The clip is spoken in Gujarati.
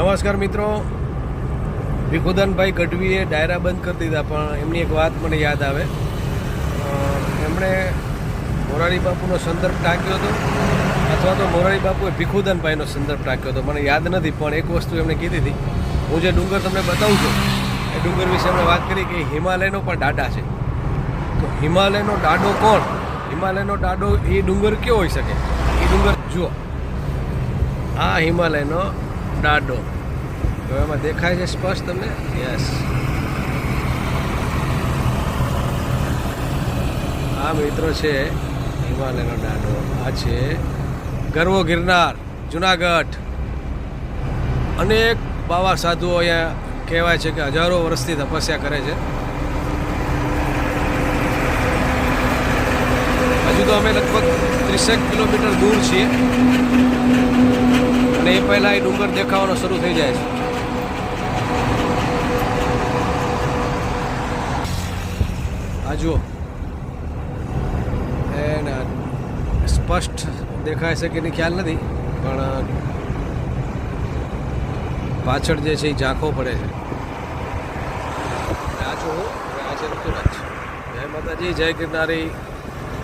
નમસ્કાર મિત્રો. ભીખુદાનભાઈ ગઢવીએ ડાયરા બંધ કરી દીધા, પણ એમની એક વાત મને યાદ આવે. એમણે મોરારી બાપુનો સંદર્ભ ટાંક્યો હતો, અથવા તો મોરારી બાપુએ ભીખુદાનભાઈનો સંદર્ભ ટાંક્યો હતો. મને યાદ નથી, પણ એક વસ્તુ એમણે કીધી હતી. હું જે ડુંગર તમને બતાવું છું, એ ડુંગર વિશે એમણે વાત કરી કે હિમાલયનો પણ ડાડા છે. તો હિમાલયનો ડાડો કોણ? હિમાલયનો ડાડો એ ડુંગર કયો હોઈ શકે? એ ડુંગર જુઓ. આ હિમાલયનો દાડો તો એમાં દેખાય છે સ્પષ્ટ તમને? યસ આ મિત્રો છે હિમાલયનો ડાડો આ છે ગરવો ગિરનાર જુનાગઢ. અનેક બાવા સાધુઓ અહીંયા કહેવાય છે કે હજારો વર્ષથી તપસ્યા કરે છે. હજુ તો અમે લગભગ ત્રીસેક કિલોમીટર દૂર છીએ. અને એ પહેલાં એ ડુંગર દેખાવાનો શરૂ થઈ જાય છે. આ જુઓ. એને સ્પષ્ટ દેખાય છે કે નહીં ખ્યાલ નથી, પણ પાછળ જે છે એ ઝાંખો પડે છે. આ જો હું અને આ છે ઋતુરાજ. જય માતાજી, જય ગિરનારી.